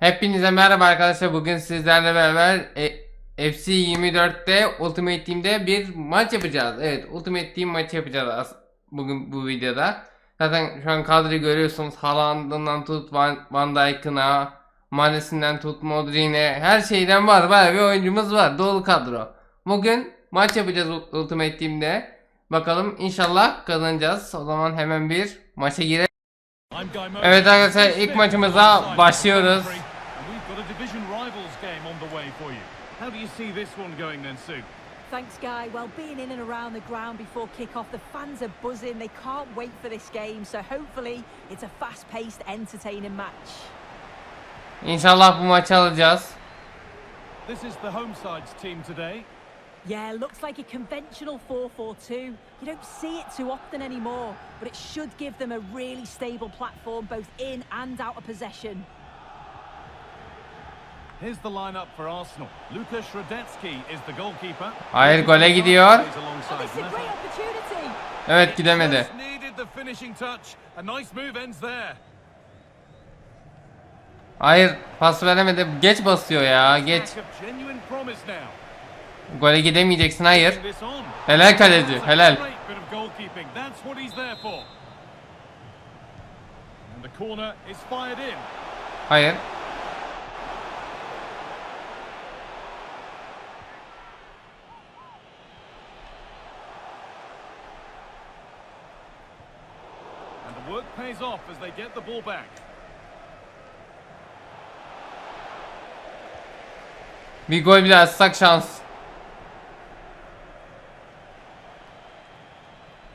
Hepinize merhaba arkadaşlar. Bugün sizlerle beraber e, FC 24'te Ultimate Team'de bir maç yapacağız. Evet, Ultimate Team maçı yapacağız bugün bu videoda. Zaten şu an kadroyu görüyorsunuz. Haaland'ından tut Van, Van Dijk'ına, Mane'sinden tut Modric'ine, her şeyden var. Bayağı bir oyuncumuz var. Dolu kadro. Bugün maç yapacağız Ul- Ultimate Team'de. Bakalım inşallah kazanacağız. O zaman hemen bir maça girelim. Evet arkadaşlar ilk maçımıza başlıyoruz. Thanks, Guy. Well, being in and around the ground before kick-off, the fans are buzzing. They can't wait for this game, so hopefully it's a fast-paced, entertaining match. İnşallah bu maçı alacağız. This is the home side's team today. Yeah, looks like a conventional 4-4-2. You don't see it too often anymore, but it should give them a really stable platform both in and out of possession. Here's the lineup for Arsenal. Luka Shradetsky is the goalkeeper. Hayır, gole gidiyor. Evet gidemedi. Just needed the finishing touch. A nice move ends there. Hayır pas veremedi. Geç basıyor ya geç. Gole gidemeyeceksin hayır. Helal kaleci helal. Great bit of goalkeeping. That's what he's there for. And the corner is fired in. Hayır. And the work pays off as they get the ball back. Bir gol bile atsak şans.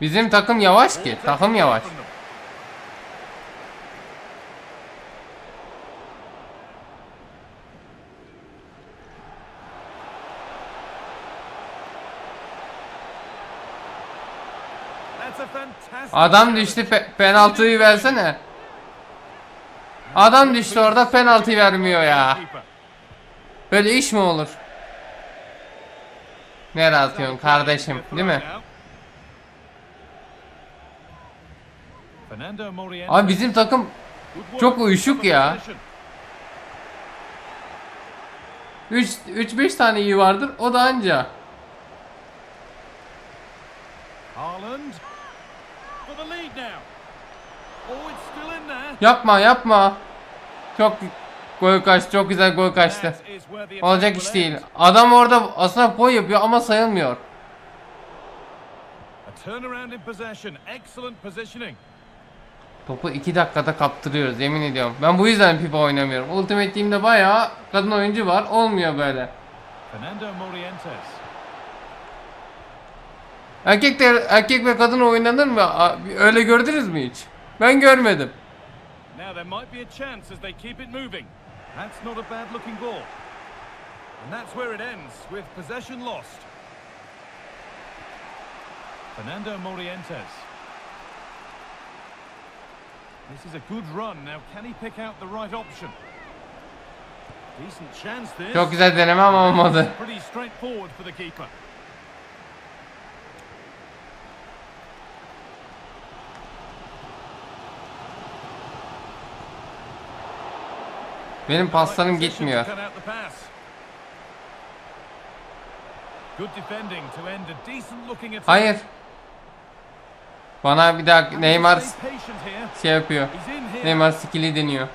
Bizim takım yavaş ki. Takım yavaş. Adam düştü pe- penaltıyı versene. Adam düştü orada penaltı vermiyor ya. Böyle iş mi olur? Nereye atıyorsun kardeşim değil mi? Abi bizim takım çok uyuşuk ya. possession. 3 3-5 tane iyi vardır o da anca. Haaland for the lead now. Oh, it's still in there. Yapma yapma. Çok gol kaçtı çok güzel gol kaçtı. Olacak iş değil. Adam orada aslında foul yapıyor ama sayılmıyor. Topu 2 dakikada kaptırıyoruz yemin ediyorum. Ben bu yüzden FIFA oynamıyorum. Ultimate Team'de bayağı kadın oyuncu var. Olmuyor böyle. Fernando Morientes. Erkek de erkek ve kadın oynanır mı? Öyle gördünüz mü hiç? Ben görmedim. Now there might be a chance as they keep it moving. That's not a bad looking ball. And that's where it ends with possession lost. Fernando Morientes. This is a good run. Now can he pick out the right option? Decent chance this. Çok güzel deneme ama olmadı. Pretty straightforward for the keeper. Benim paslarım Right position gitmiyor. to cut out the pass. Good defending to end a decent looking attack. Hayır. Bana bir daha Neymar şey yapıyor. Neymar skill'i deniyor.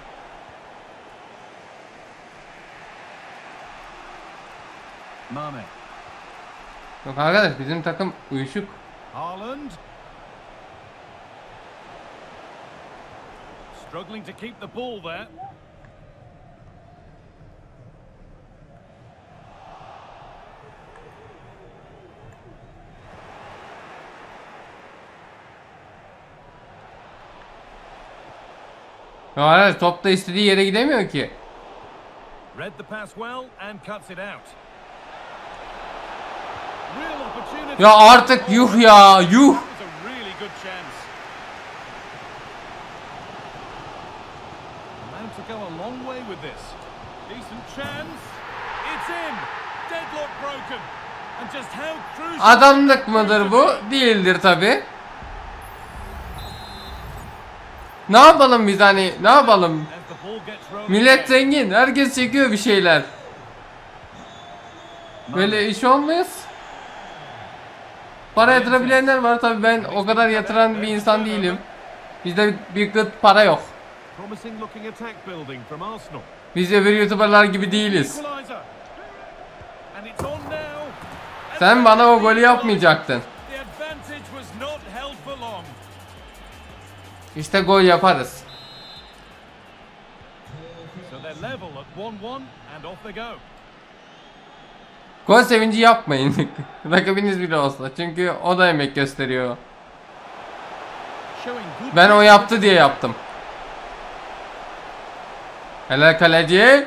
Yok arkadaş bizim takım uyuşuk. Haaland. Struggling to keep the ball there. Ya arkadaş top da istediği yere gidemiyor ki. Read the pass well and cuts it out. Ya artık yuh ya yuh. That was a really good Ne yapalım biz hani ne yapalım? Millet zengin. Herkes çekiyor bir şeyler. Böyle iş olmaz. Para yatırabilenler var tabi ben o kadar yatıran bir insan değilim. Bizde bir gıt para yok. Biz öbür youtuberlar gibi değiliz. Sen bana o golü yapmayacaktın. İşte gol yaparız. So they're level at 1-1 and off they go. Gol sevinci yapmayın. Rakibiniz bile olsa. Çünkü o da emek gösteriyor. Ben o yaptı diye yaptım. Helal kaleci.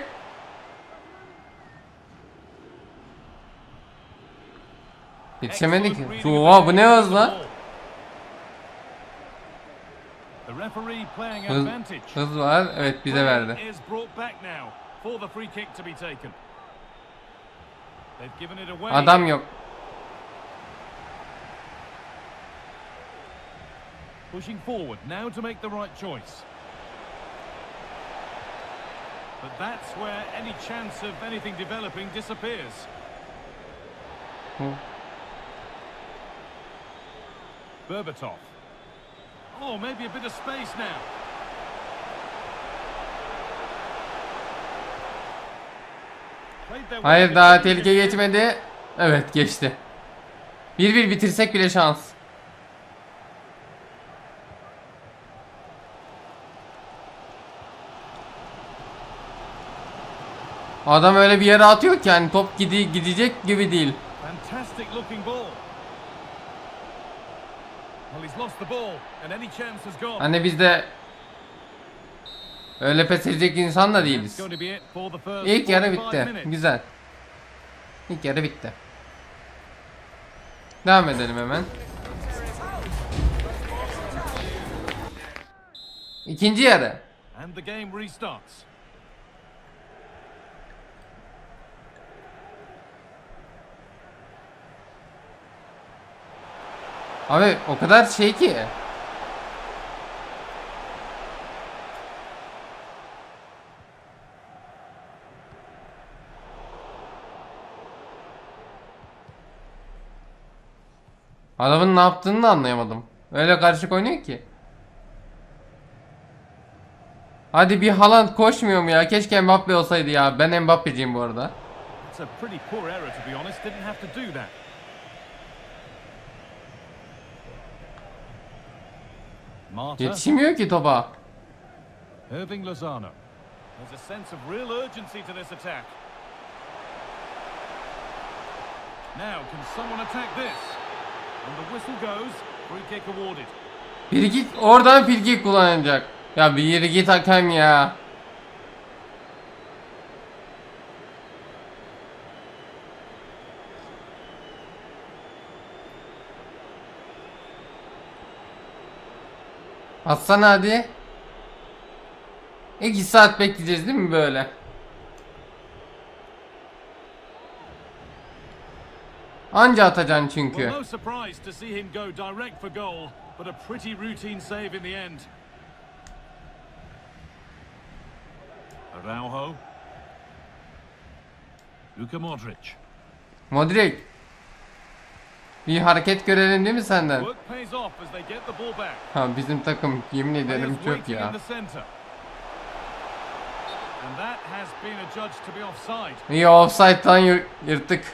Yetişemedik. Oha bu ne hız lan? ball. The referee playing Hız, advantage. hız var. Evet bize Play verdi. is brought back now for the free kick to be taken. They've given it away. Adam yok. Pushing forward now to make the right choice. But that's where any chance of anything developing disappears. Hı. Berbatov. Oh, maybe a bit of space now. Hayır daha tehlike geçmedi. Evet geçti. 1-1 bitirsek bile şans. Adam öyle bir yere atıyor ki yani top gidi gidecek gibi değil. Fantastic looking ball. Well, he's lost the ball, and any chance has gone. Hani biz de öyle pes edecek insan da değiliz. İlk yarı 45 bitti. Güzel. İlk yarı bitti. Devam edelim hemen. İkinci yarı. And the game restarts. Abi o kadar şey ki. Adamın ne yaptığını da anlayamadım. Öyle karışık oynuyor ki. Hadi bir Haaland koşmuyor mu ya? Keşke Mbappe olsaydı ya. Ben Mbappe'ciyim bu arada. It's a pretty poor error, to be honest. Didn't have to do that. Marta, Yetişemiyor ki topa. Irving Lozano. There's a sense of real urgency to this attack. Now, can someone attack this? And the whistle goes. Free kick awarded. Bir git oradan filki kullanacak. Ya bir yere git hakem ya. Atsana hadi. İki saat bekleyeceğiz değil mi böyle? Anca atacaksın çünkü. Araujo. Luka Modric. Modric. Bir hareket görelim değil mi senden? Ha bizim takım yemin ederim waiting ya. İyi offside'dan yır- yırttık.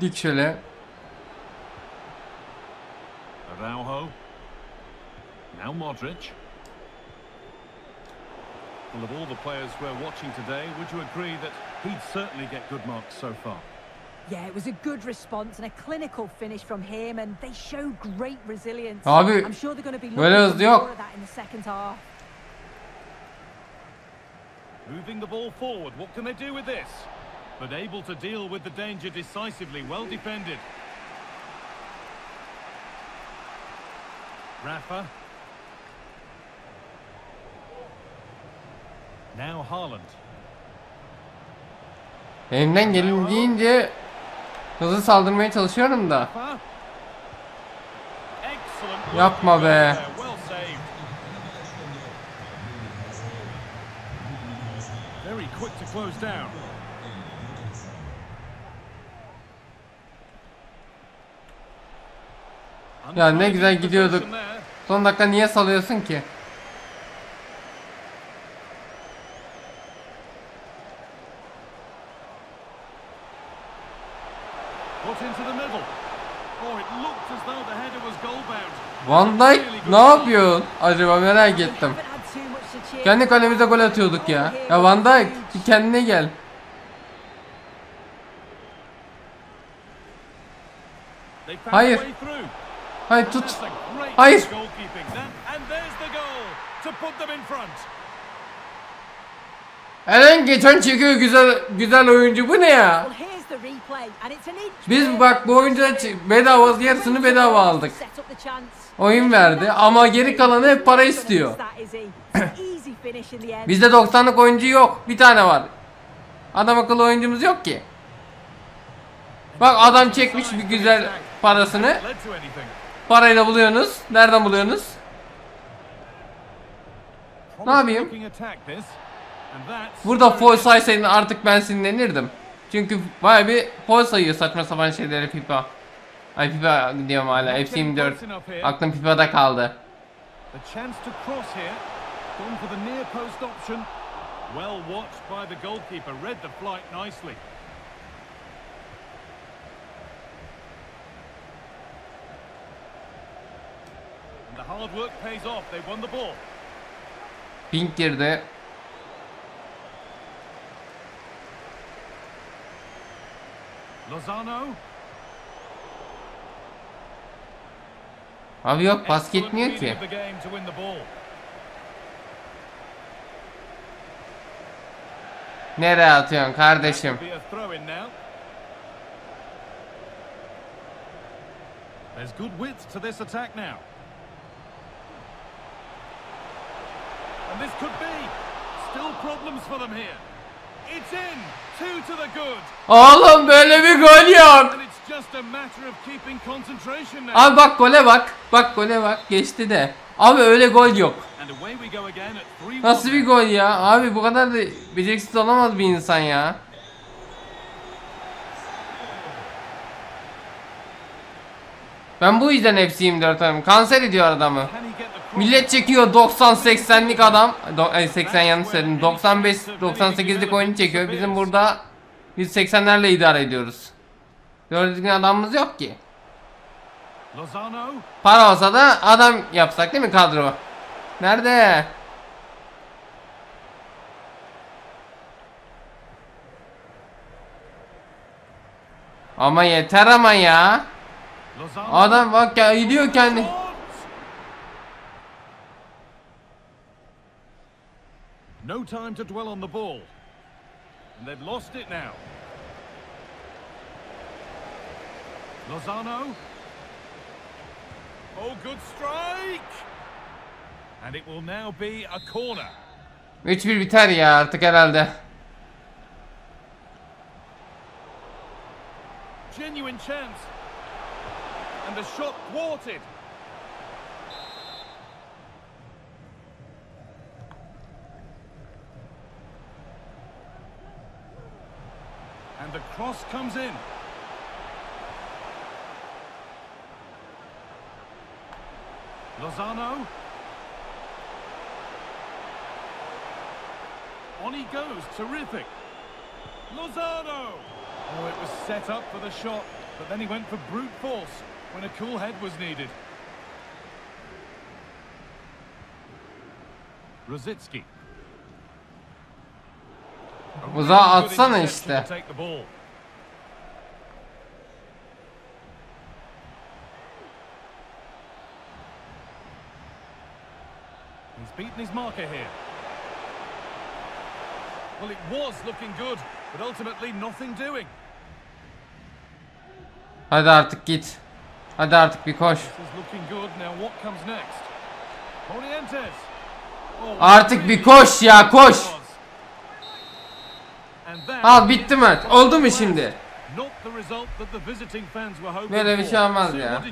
Dik şöyle. Araujo. Now Modric. Well, of all the players we're watching today, would you agree that he'd certainly get good marks so far? Yeah, it was a good response and a clinical finish from him, and they show great resilience. Abi, I'm sure they're going to be looking for more of that in the second half. Moving the ball forward, what can they do with this? But able to deal with the danger decisively, well defended. Rafa. Now Haaland. Elimden gelindiğince hızlı saldırmaya çalışıyorum da. Yapma be. Very quick to close down. Ya ne güzel gidiyorduk. Son dakika niye salıyorsun ki? Put into the middle. Oh, it looked as though the header was goal bound. Van Dijk ne yapıyorsun? Acaba merak We ettim. Kendi kalemize gol atıyorduk ya. Ya Van Dijk bir kendine gel. Hayır. Hayır tut. Hayır. goalkeeping. That- and there's the goal to put them in front. Eren geçen çekiyor güzel güzel oyuncu bu ne ya? Biz bak bu oyuncuya ç- bedava yarısını bedava aldık. Oyun verdi ama geri kalanı hep para istiyor. Bizde 90'lık oyuncu yok. Bir tane var. Adam akıllı oyuncumuz yok ki. Bak adam çekmiş bir güzel parasını. Parayla buluyorsunuz. Nereden buluyorsunuz? Promising yapayım? Burada foul saysaydın artık ben sinirlenirdim. Çünkü baya bir foul sayıyor saçma sapan şeyleri FIFA. Ay FIFA diyorum hala. FC 24. Aklım FIFA'da kaldı. Well watched by the goalkeeper. Read the flight nicely. And the hard work pays off. They won the ball. Pink girdi. Lozano. Abi yok pas gitmiyor ki. Nereye atıyorsun kardeşim? There's good width to this attack now. And this could be. Still problems for them here. Oğlum böyle bir gol yok. Abi bak gole bak. Bak gole bak. Geçti de. Abi öyle gol yok. And away we go again at 3 Nasıl bir gol ya? Abi bu kadar da beceriksiz olamaz bir insan ya. Ben bu yüzden FC 24 alıyorum. Kanser ediyor adamı. Millet çekiyor 90-80'lik adam. Do ay 80 yanlış söyledim. 95-98'lik oyunu çekiyor. Bizim burada 180'lerle idare ediyoruz. Doğru düzgün adamımız yok ki. Para olsa da adam yapsak değil mi kadro? Nerede? Ama yeter ama ya. Adam bak ya gidiyor kendi. No time to dwell on the ball. And they've lost it now. Lozano. Oh, good strike! And it will now be a corner. Which 3-1 biter ya artık herhalde. Genuine chance. And the shot thwarted. Cross comes in. Lozano. On he goes, terrific. Lozano! Oh, it was set up for the shot, but then he went for brute force when a cool head was needed. Really Uzağa atsana işte. He's beaten his marker here. Well, it was looking good, but ultimately nothing doing. Hadi artık git. Hadi artık bir koş. Oh, Artık bir koş ya koş. Al bitti maç. Oldu mu şimdi? Böyle bir şey olmaz ya.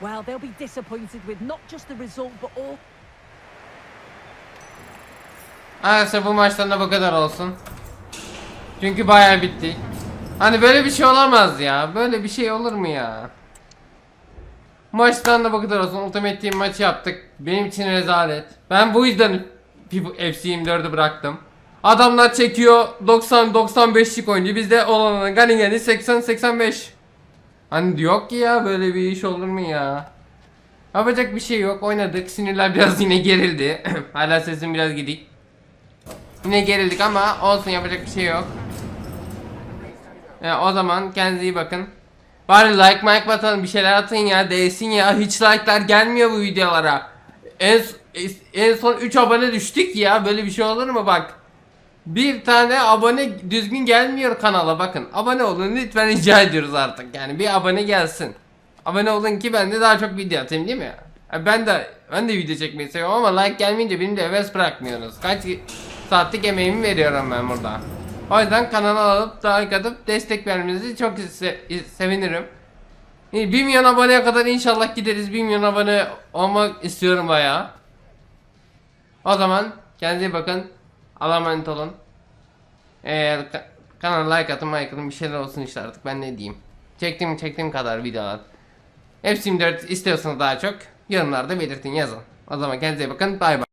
Well, they'll be disappointed with not just the result, but all Arkadaşlar bu maçtan da bu kadar olsun. Çünkü bayağı bitti. Hani böyle bir şey olamaz ya. Böyle bir şey olur mu ya? Maçtan da bu kadar olsun. Ultimate Team maçı yaptık. Benim için rezalet. Ben bu yüzden FIFA FC 24'ü bıraktım. Adamlar çekiyor 90-95'lik oyuncu. Bizde olanın gani gani 80-85. Hani yok ki ya böyle bir iş olur mu ya? Yapacak bir şey yok. Oynadık. Sinirler biraz yine gerildi. Hala sesim biraz gidik. Yine gerildik ama olsun yapacak bir şey yok. Ya o zaman kendinize iyi bakın. Bari like like batalım bir şeyler atın ya değsin ya hiç like'lar gelmiyor bu videolara. En, en son 3 abone düştük ya böyle bir şey olur mu bak. Bir tane abone düzgün gelmiyor kanala bakın. Abone olun lütfen rica ediyoruz artık yani bir abone gelsin. Abone olun ki ben de daha çok video atayım değil mi? Ben de ben de video çekmeyi seviyorum ama like gelmeyince benim de heves bırakmıyorsunuz. Kaç saatlik emeğimi veriyorum ben burada. O yüzden kanala alıp like atıp destek vermenizi çok se- sevinirim. 1 milyon aboneye kadar inşallah gideriz. 1 milyon abone olmak istiyorum bayağı. O zaman kendinize bakın. Allah'a emanet olun. Ka- kanala like atın like atın bir şeyler olsun işte artık ben ne diyeyim. Çektiğim çektiğim kadar videolar. Hepsi 24 istiyorsanız daha çok yorumlarda belirtin yazın. O zaman kendinize bakın bay bay.